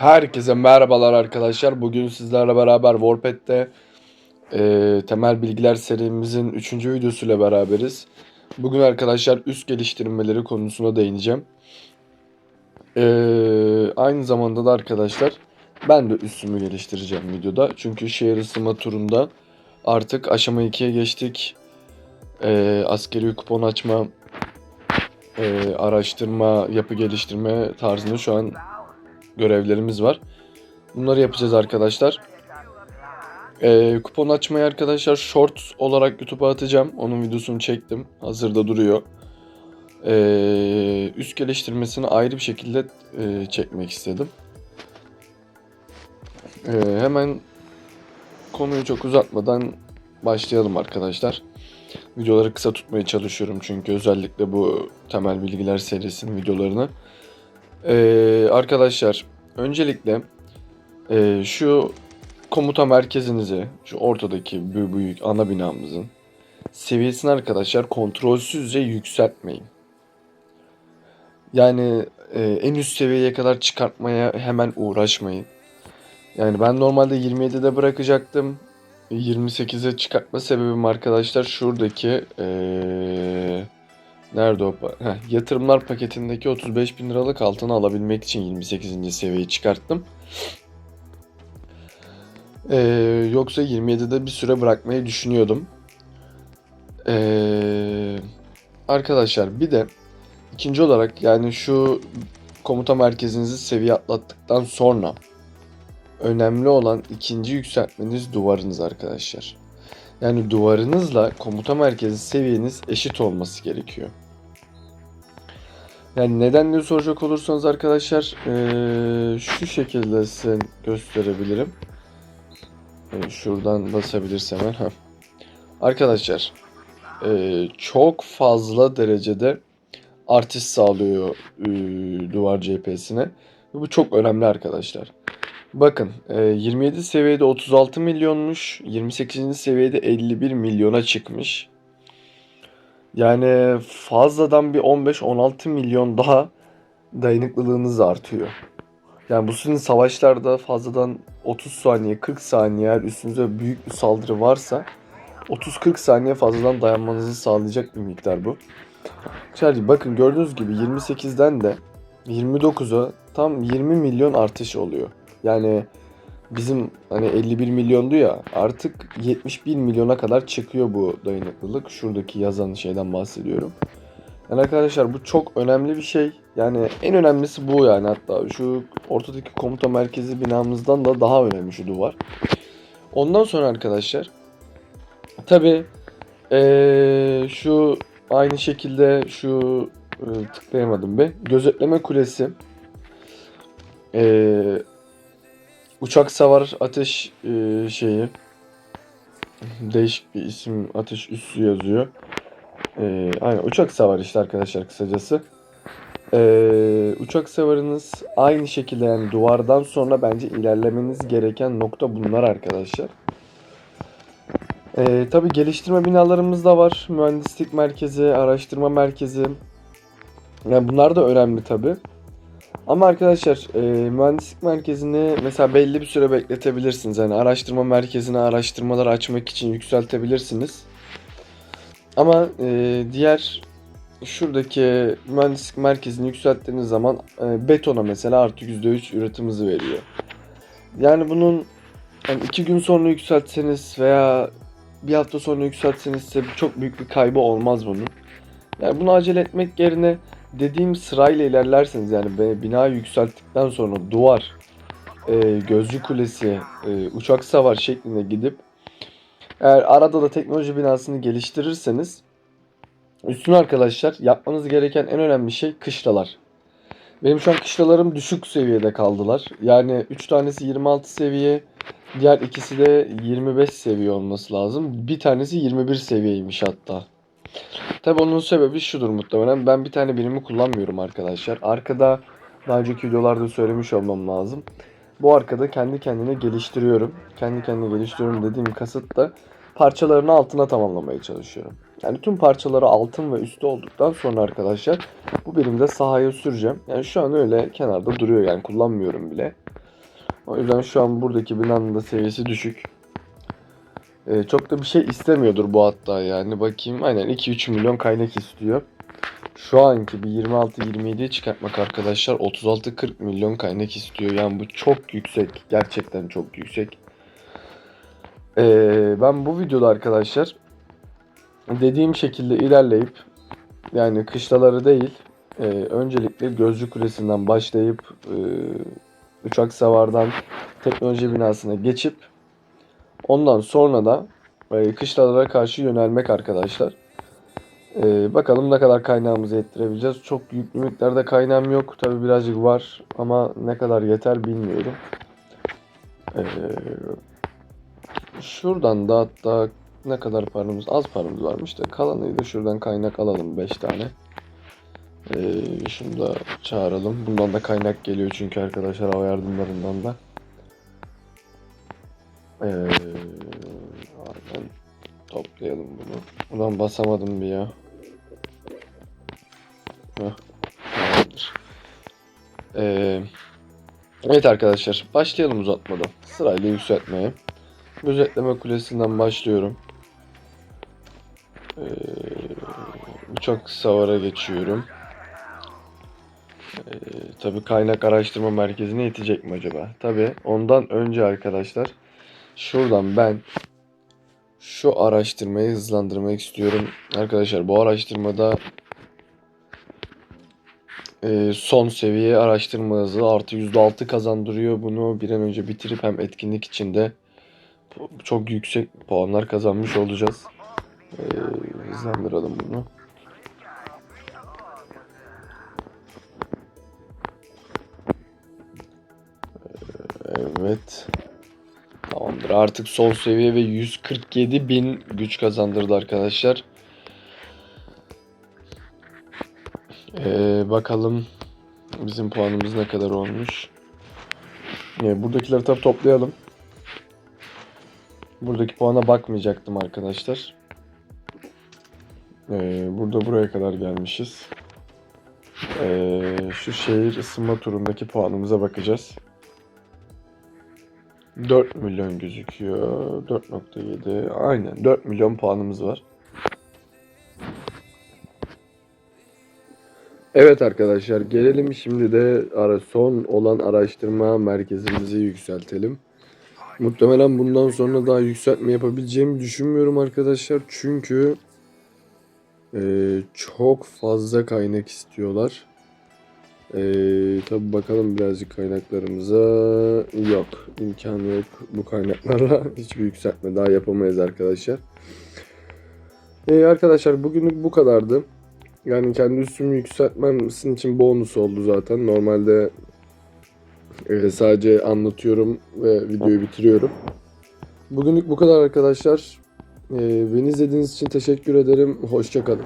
Herkese merhabalar arkadaşlar. Bugün sizlerle beraber Warpad'de e, temel bilgiler serimizin 3. videosuyla beraberiz. Bugün arkadaşlar üst geliştirmeleri konusuna değineceğim. E, aynı zamanda da arkadaşlar ben de üstümü geliştireceğim videoda. Çünkü şehir ısınma turunda artık aşama 2'ye geçtik. E, askeri kupon açma, e, araştırma, yapı geliştirme tarzında şu an görevlerimiz var. Bunları yapacağız arkadaşlar. Ee, kupon açmayı arkadaşlar short olarak YouTube'a atacağım. Onun videosunu çektim. Hazırda duruyor. Ee, üst geliştirmesini ayrı bir şekilde e, çekmek istedim. Ee, hemen konuyu çok uzatmadan başlayalım arkadaşlar. Videoları kısa tutmaya çalışıyorum çünkü özellikle bu temel bilgiler serisinin videolarını. Ee, arkadaşlar öncelikle e, şu komuta merkezinizi şu ortadaki bu büyük ana binamızın seviyesini arkadaşlar kontrolsüzce yükseltmeyin. Yani e, en üst seviyeye kadar çıkartmaya hemen uğraşmayın. Yani ben normalde 27'de bırakacaktım. 28'e çıkartma sebebim arkadaşlar şuradaki eee Nerede o? Heh, yatırımlar paketindeki 35 bin liralık altını alabilmek için 28. seviyeyi çıkarttım. Ee, yoksa 27'de bir süre bırakmayı düşünüyordum. Ee, arkadaşlar bir de ikinci olarak yani şu komuta merkezinizi seviye atlattıktan sonra önemli olan ikinci yükseltmeniz duvarınız arkadaşlar. Yani duvarınızla komuta merkezi seviyeniz eşit olması gerekiyor. Yani neden diye soracak olursanız arkadaşlar eee, şu şekilde size gösterebilirim. Ee, şuradan basabilirsem hemen. Heh. Arkadaşlar eee, çok fazla derecede artış sağlıyor eee, duvar. Ve bu çok önemli arkadaşlar. Bakın e, 27 seviyede 36 milyonmuş. 28. seviyede 51 milyona çıkmış. Yani fazladan bir 15-16 milyon daha dayanıklılığınız artıyor. Yani bu sizin savaşlarda fazladan 30 saniye 40 saniye eğer üstünüze büyük bir saldırı varsa 30-40 saniye fazladan dayanmanızı sağlayacak bir miktar bu. Sadece bakın gördüğünüz gibi 28'den de 29'a tam 20 milyon artış oluyor. Yani bizim hani 51 milyondu ya artık 71 milyona kadar çıkıyor bu dayanıklılık. Şuradaki yazan şeyden bahsediyorum. Yani arkadaşlar bu çok önemli bir şey. Yani en önemlisi bu yani hatta şu ortadaki komuta merkezi binamızdan da daha önemli şu duvar. Ondan sonra arkadaşlar tabi şu aynı şekilde şu tıklayamadım be gözetleme kulesi Eee Uçak savar ateş e, şeyi. Değişik bir isim ateş üssü yazıyor. E, aynen uçak savar işte arkadaşlar kısacası. E, uçak savarınız aynı şekilde yani duvardan sonra bence ilerlemeniz gereken nokta bunlar arkadaşlar. E, Tabi geliştirme binalarımız da var. Mühendislik merkezi, araştırma merkezi. Yani bunlar da önemli tabi. Ama arkadaşlar e, mühendislik merkezini mesela belli bir süre bekletebilirsiniz. Yani araştırma merkezine araştırmalar açmak için yükseltebilirsiniz. Ama e, diğer şuradaki mühendislik merkezini yükselttiğiniz zaman e, betona mesela artı %3 üretim hızı veriyor. Yani bunun yani iki gün sonra yükseltseniz veya bir hafta sonra yükseltseniz çok büyük bir kaybı olmaz bunun. Yani bunu acele etmek yerine dediğim sırayla ilerlerseniz yani bina yükselttikten sonra duvar, e, gözcü kulesi, e, uçak savar şeklinde gidip eğer arada da teknoloji binasını geliştirirseniz üstüne arkadaşlar yapmanız gereken en önemli şey kışlalar. Benim şu an kışlalarım düşük seviyede kaldılar. Yani 3 tanesi 26 seviye, diğer ikisi de 25 seviye olması lazım. Bir tanesi 21 seviyeymiş hatta. Tabi onun sebebi şudur muhtemelen. Ben bir tane birimi kullanmıyorum arkadaşlar. Arkada daha önceki videolarda söylemiş olmam lazım. Bu arkada kendi kendine geliştiriyorum. Kendi kendine geliştiriyorum dediğim kasıt da parçalarını altına tamamlamaya çalışıyorum. Yani tüm parçaları altın ve üstü olduktan sonra arkadaşlar bu birimde sahaya süreceğim. Yani şu an öyle kenarda duruyor yani kullanmıyorum bile. O yüzden şu an buradaki binanın da seviyesi düşük. Ee, çok da bir şey istemiyordur bu hatta yani. Bakayım aynen 2-3 milyon kaynak istiyor. Şu anki bir 26-27'ye çıkartmak arkadaşlar 36-40 milyon kaynak istiyor. Yani bu çok yüksek. Gerçekten çok yüksek. Ee, ben bu videoda arkadaşlar dediğim şekilde ilerleyip yani kışlaları değil e, öncelikle Gözcü Kulesi'nden başlayıp e, uçak savardan teknoloji binasına geçip ondan sonra da e, kışlalara karşı yönelmek arkadaşlar. E, bakalım ne kadar kaynağımızı ettirebileceğiz. Çok yüklü miktarda kaynağım yok. Tabi birazcık var ama ne kadar yeter bilmiyorum. E, şuradan da hatta ne kadar paramız az paramız varmış da kalanıyı da şuradan kaynak alalım 5 tane. Ee, şunu da çağıralım. Bundan da kaynak geliyor çünkü arkadaşlar hava yardımlarından da. Ee. Toplayalım bunu. Ulan basamadım bir ya. Ee, evet arkadaşlar başlayalım uzatmadan. Sırayla yükseltmeye. Gözetleme kulesinden başlıyorum. Ee, uçak savara geçiyorum. Ee, tabii kaynak araştırma merkezine yetecek mi acaba? Tabii ondan önce arkadaşlar şuradan ben şu araştırmayı hızlandırmak istiyorum. Arkadaşlar bu araştırmada e, son seviye araştırma hızı artı %6 kazandırıyor. Bunu bir an önce bitirip hem etkinlik içinde çok yüksek puanlar kazanmış olacağız. Ee, hızlandıralım bunu. Evet. Tamamdır. Artık son seviye ve 147 bin güç kazandırdı arkadaşlar. Ee, bakalım bizim puanımız ne kadar olmuş. Ee, buradakileri tabi toplayalım. Buradaki puana bakmayacaktım arkadaşlar. Ee, burada buraya kadar gelmişiz. Ee, şu şehir ısınma turundaki puanımıza bakacağız. 4 milyon gözüküyor. 4.7 aynen 4 milyon puanımız var. Evet arkadaşlar gelelim şimdi de ara son olan araştırma merkezimizi yükseltelim. Muhtemelen bundan sonra daha yükseltme yapabileceğimi düşünmüyorum arkadaşlar. Çünkü e, çok fazla kaynak istiyorlar. E, tabi bakalım birazcık kaynaklarımıza. Yok imkanı yok. Bu kaynaklarla hiçbir yükseltme daha yapamayız arkadaşlar. E, arkadaşlar bugünlük bu kadardı. Yani kendi üstümü yükseltmem sizin için bonus oldu zaten. Normalde ee, sadece anlatıyorum ve videoyu bitiriyorum. Bugünlük bu kadar arkadaşlar. Ee, beni izlediğiniz için teşekkür ederim. Hoşçakalın.